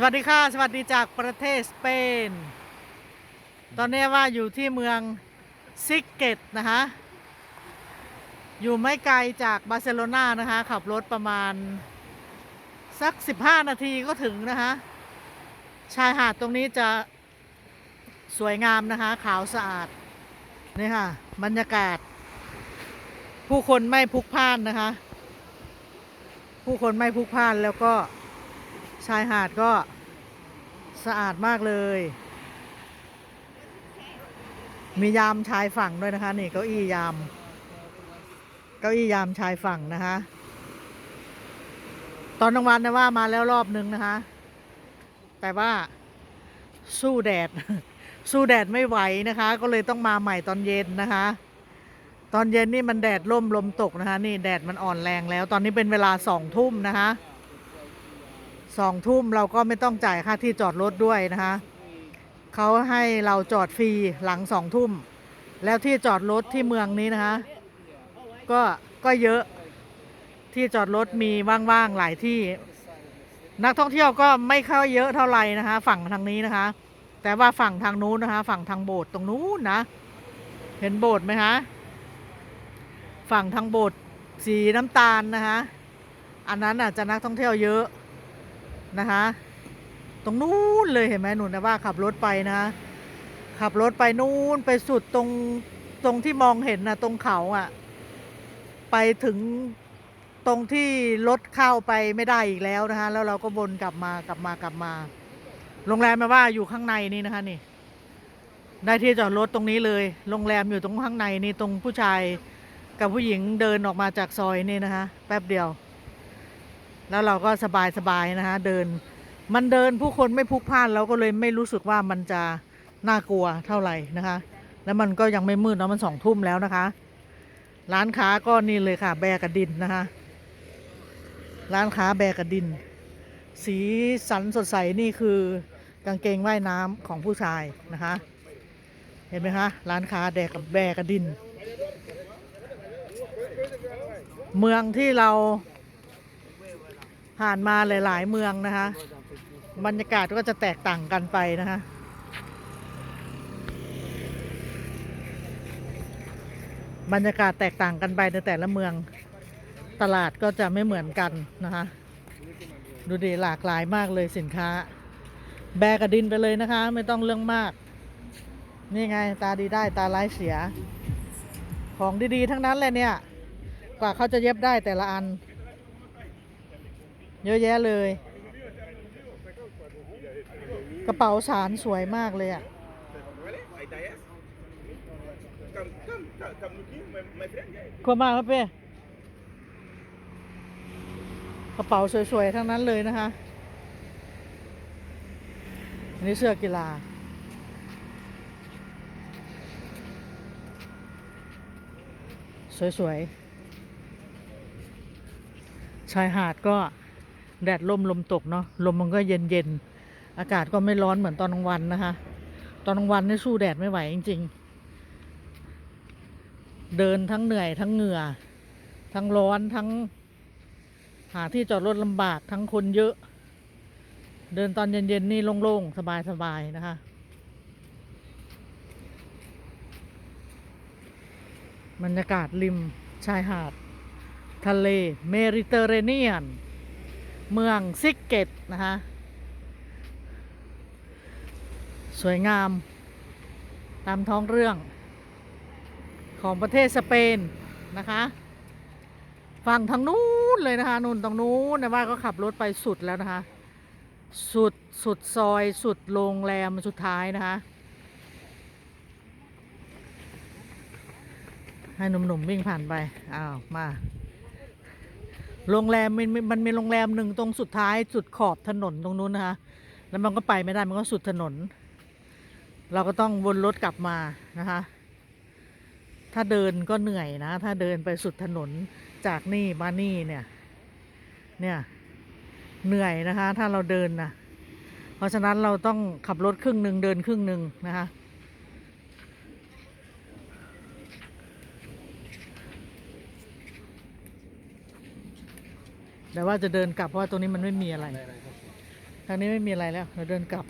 สวัสดีค่ะ สวัสดีจากประเทศสเปน ตอนนี้ว่าอยู่ที่เมืองซิกเกตนะคะ อยู่ไม่ไกลจากบาร์เซโลนานะคะ ขับรถประมาณ สัก 15 นาทีก็ถึงนะคะ ชายหาดตรงนี้จะสวยงามนะคะ ขาวสะอาด นี่ค่ะ บรรยากาศ ผู้คนไม่พลุกพล่านนะคะ ผู้คนไม่พลุกพล่านแล้วก็ ชายหาดก็สะอาดมากเลย มียามชายฝั่งด้วยนะคะ นี่เก้าอี้ยาม เก้าอี้ยามชายฝั่งนะคะ ตอนกลางวันนะว่ามาแล้วรอบนึงนะคะ แต่ว่าสู้แดด สู้แดดไม่ไหวนะคะ ก็เลยต้องมาใหม่ตอนเย็นนะคะ ตอนเย็นนี่มันแดดล่มลมตกนะคะ นี่แดดมันอ่อนแรงแล้ว ตอนนี้เป็นเวลาสองทุ่มนะคะ สองทุ่มเราก็ไม่ต้องจ่ายค่าที่จอดรถด้วยนะคะเขาให้เราจอดฟรีหลังสองทุ่ม แล้วที่จอดรถที่เมืองนี้นะคะก็ก็เยอะที่จอดรถมีว่างๆหลายที่ นักท่องเที่ยวก็ไม่ค่อยเยอะเท่าไหร่นะคะ ฝั่งทางนี้นะคะ แต่ว่าฝั่งทางนู้นนะคะ ฝั่งทางโบสถ์ตรงนู้นนะ เห็นโบสถ์ไหมคะฝั่งทางโบสถ์สีน้ำตาลนะคะ อันนั้นอาจจะนักท่องเที่ยวเยอะ นะคะ ตรงนู้นเลยเห็นไหมหนูนะว่าขับรถไปนะ ขับรถไปนู้นไปสุดตรงตรงที่มองเห็นนะตรงเขาอะ่ะ ไปถึงตรงที่รถเข้าไปไม่ได้อีกแล้วนะคะแล้วเราก็วนกลับมากลับมากลับมา โรงแรมมาว่าอยู่ข้างในนี่นะคะนี่ได้ที่จอดรถตรงนี้เลย โรงแรมอยู่ตรงข้างในนี่ตรงผู้ชายกับผู้หญิงเดินออกมาจากซอยนี่นะคะ แป๊บเดียว แล้วเราก็สบายสบายๆนะคะเดิน มันเดินผู้คนไม่พลุกพล่านเราก็เลยไม่รู้สึกว่ามันจะน่ากลัวเท่าไหร่นะคะ แล้วมันก็ยังไม่มืดเนาะมันสองทุ่มแล้วนะคะ ร้านค้าก็นี่เลยค่ะ แบกระดินนะคะ ร้านค้าแบกระดิน สีสันสดใสนี่คือกางเกงว่ายน้ำของผู้ชายนะคะ เห็นไหมคะร้านค้าแดกกับแบกระดิน เมืองที่เรา ผ่านมาหลาย ๆ เมืองนะคะ บรรยากาศก็จะแตกต่างกันไปนะคะบรรยากาศแตกต่างกันไปในแต่ละเมืองตลาดก็จะไม่เหมือนกันนะคะดูดีหลากหลายมากเลยสินค้า แบกกระดินไปเลยนะคะ ไม่ต้องเรื่องมาก นี่ไงตาดีได้ตาร้ายเสีย ของดีๆ ทั้งนั้นเลยเนี่ย กว่าเขาจะเย็บได้แต่ละอัน เยอะแยะเลย กระเป๋าสารสวยมากเลยอะ Ahí está ya. Come, come, come, come looking, my, my friend. Yeah. ขวมากครับเป้กระเป๋าสวยๆ ทั้งนั้นเลยนะคะ อันนี้เสื้อกีฬา สวยๆ ชายหาดก็ แดดลมลมตกเนาะลมมันก็เย็นๆอากาศก็ไม่ร้อนเหมือนตอนกลางวันนะคะ ตอนกลางวันนี่สู้แดดไม่ไหวจริง ๆ เดินทั้งเหนื่อยทั้งเหงื่อ ทั้งร้อนทั้ง หาที่จอดรถลำบากทั้งคนเยอะ เดินตอนเย็นๆนี่โล่งๆสบายๆนะคะบรรยากาศริมชายหาด ทะเลเมริเตอร์เรเนียน เมืองซิกเกตนะคะสวยงาม ตามท้องเรื่อง ของประเทศสเปนนะคะฝั่งทางนู้นเลยนะคะนู่นตรงนู้นนะว่าก็ขับรถไปสุดแล้วนะคะ สุดสุดซอยสุดโรงแรมสุดท้ายนะคะ ให้หนุ่มๆวิ่งผ่านไป อ้าว มา โรงแรมมันมันมันมีโรงแรมหนึ่งตรงสุดท้ายสุดขอบถนนตรงนู้นนะคะ แล้วมันก็ไปไม่ได้มันก็สุดถนน เราก็ต้องวนรถกลับมานะคะ ถ้าเดินก็เหนื่อยนะ ถ้าเดินไปสุดถนนจากนี่มานี่เนี่ย เนี่ยเหนื่อยนะคะ ถ้าเราเดินนะเพราะฉะนั้นเราต้องขับรถครึ่งหนึ่งเดินครึ่งหนึ่งนะคะ แต่ว่าจะเดินกลับเพราะว่าตรงนี้มันไม่มีอะไร ทางนี้ไม่มีอะไรแล้ว เราเดินกลับ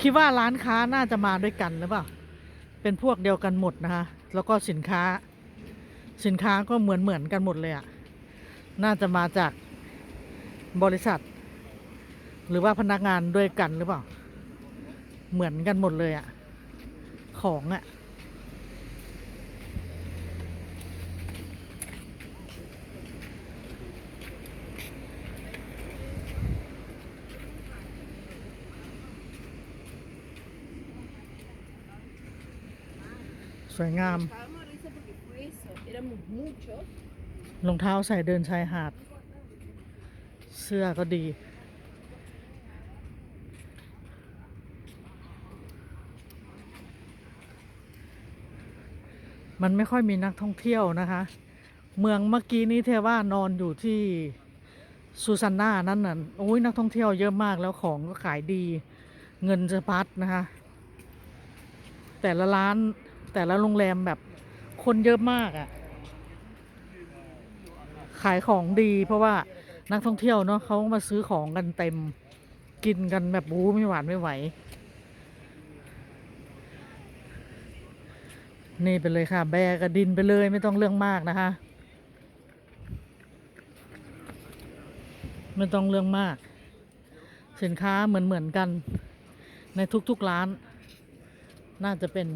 คิดว่าร้านค้าน่าจะมาด้วยกันหรือเปล่า เป็นพวกเดียวกันหมดนะคะ แล้วก็สินค้า สินค้าก็เหมือนเหมือนกันหมดเลยอะ่ะ น่าจะมาจากบริษัท หรือว่าพนักงานด้วยกันหรือเปล่า เหมือนกันหมดเลยอะ่ะ ของอะ่ะ สวยงาม รองเท้าใส่เดินชายหาด เสื้อก็ดี มันไม่ค่อยมีนักท่องเที่ยวนะคะ เมืองเมื่อกี้นี้เทว่านอนอยู่ที่ซูซานนานั่นน่ะโอ้ยนักท่องเที่ยวเยอะมากแล้วของก็ขายดี เงินจะพัดนะคะ แต่ละร้าน แต่ละโรงแรมแบบคนเยอะมากอะ่ะ ขายของดีเพราะว่านักท่องเที่ยวเนาะเขามาซื้อของกันเต็มกินกันแบบบูไม่หวานไม่ไหว นี่ไปเลยค่ะ แบกกับดินไปเลยไม่ต้องเรื่องมากนะคะ ไม่ต้องเรื่องมาก สินค้าเหมือนเหมือนกัน ในทุกๆร้าน น่าจะเป็น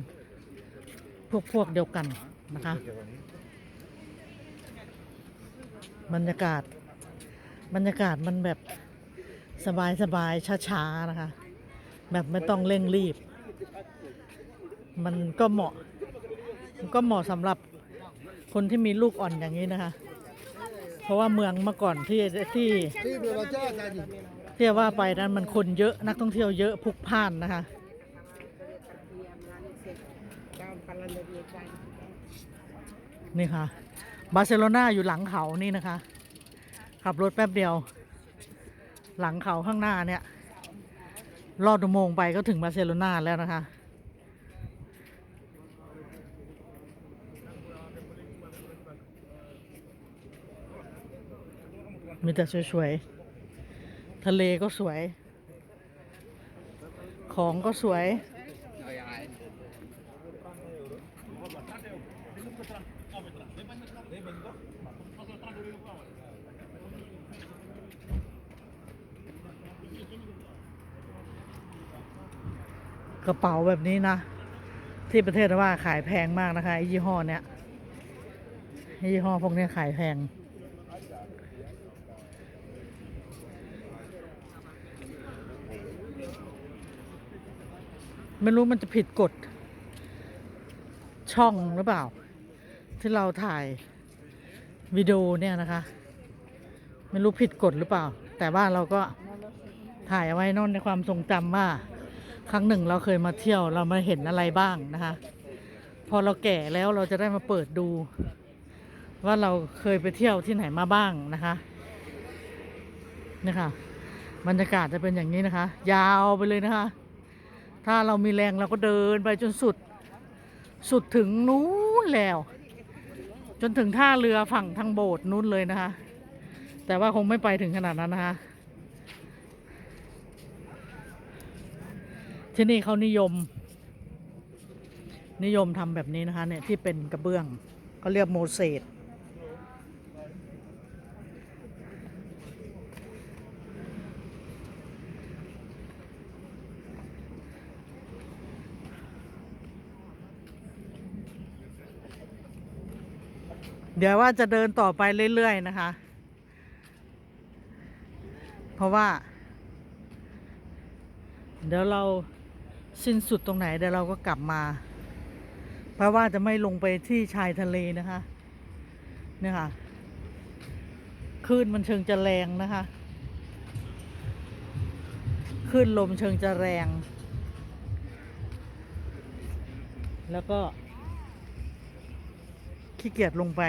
พวกพวกเดียวกันนะคะ บรรยากาศ บรรยากาศมันแบบสบายสบายช้าๆนะคะ แบบไม่ต้องเร่งรีบ มันก็เหมาะ ก็เหมาะสำหรับคนที่มีลูกอ่อนอย่างนี้นะคะ เพราะว่าเมืองเมื่อก่อนที่ที่ที่ว่าไปนั้นมันคนเยอะนักท่องเที่ยวเยอะพลุกพล่านนะคะ นี่ค่ะ บาร์เซโลนาอยู่หลังเขานี่นะคะ ขับรถแป๊บเดียว หลังเขาข้างหน้าเนี่ย ลอดอุโมงค์ไปก็ถึงบาร์เซโลนาแล้วนะคะ มีแต่สวยๆ ทะเลก็สวย ของก็สวย ระเป๋าแบบนี้นะ ที่ประเทศว่าขายแพงมากนะคะไอ้ยี่ห้อเนี้ยไอ้ยี่ห้อพวกนี้ขายแพง ไม่รู้มันจะผิดกฎช่องหรือเปล่า ที่เราถ่ายวิดีโอเนี่ยนะคะ ไม่รู้ผิดกฎหรือเปล่า แต่ว่าเราก็ถ่ายเอาไว้นอนในความทรงจำว่า ครั้งหนึ่งเราเคยมาเที่ยวเรามาเห็นอะไรบ้างนะคะ พอเราแก่แล้วเราจะได้มาเปิดดู ว่าเราเคยไปเที่ยวที่ไหนมาบ้างนะคะนี่ค่ะบรรยากาศจะเป็นอย่างนี้นะคะ ยาวไปเลยนะคะ ถ้าเรามีแรงเราก็เดินไปจนสุด สุดถึงนู้นแล้ว จนถึงท่าเรือฝั่งทางโบสถ์นู้นเลยนะคะ แต่ว่าคงไม่ไปถึงขนาดนั้นนะคะ ที่นี่เขานิยม นิยมทำแบบนี้นะคะเนี่ยที่เป็นกระเบื้องก็เรียกโมเสสเดี๋ยวว่าจะเดินต่อไปเรื่อย ๆ นะคะ เพราะว่า เดี๋ยวเรา สิ้นสุดตรงไหนเดี๋ยวเราก็กลับมา เพราะว่าจะไม่ลงไปที่ชายทะเลนะคะ เนี่ยค่ะคลื่นมันเชิงจะแรงนะคะคลื่นลมเชิงจะแรง แล้วก็ ขี้เกียจลงไป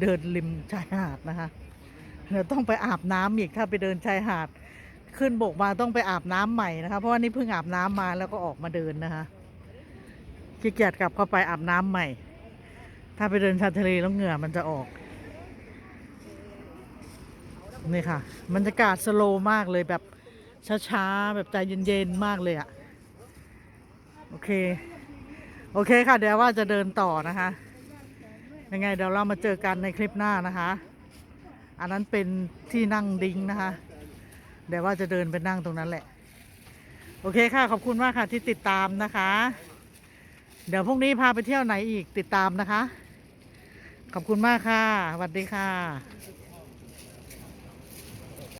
เดินริมชายหาดนะคะเดี๋ยวต้องไปอาบน้ำอีกถ้าไปเดินชายหาด ขึ้นบกมาต้องไปอาบน้ำใหม่นะคะเพราะว่านี่เพิ่งอาบน้ำมาแล้วก็ออกมาเดินนะคะขี้เกียจกลับเข้าไปอาบน้ำใหม่ ถ้าไปเดินชายทะเลแล้วเหงื่อมันจะออกนี่ค่ะบรรยากาศสโลว์มากเลยแบบช้าๆแบบใจเย็นๆมากเลยอะโอเค โอเคค่ะ เดี๋ยวว่าจะเดินต่อนะคะ ยังไงเดี๋ยวเรามาเจอกันในคลิปหน้านะคะ อันนั้นเป็นที่นั่งดิ้งนะคะ เดี๋ยวว่าจะเดินไปนั่งตรงนั้นแหละ โอเคค่ะ ขอบคุณมากค่ะที่ติดตามนะคะ เดี๋ยวพรุ่งนี้พาไปเที่ยวไหนอีกติดตามนะคะ ขอบคุณมากค่ะสวัสดีค่ะ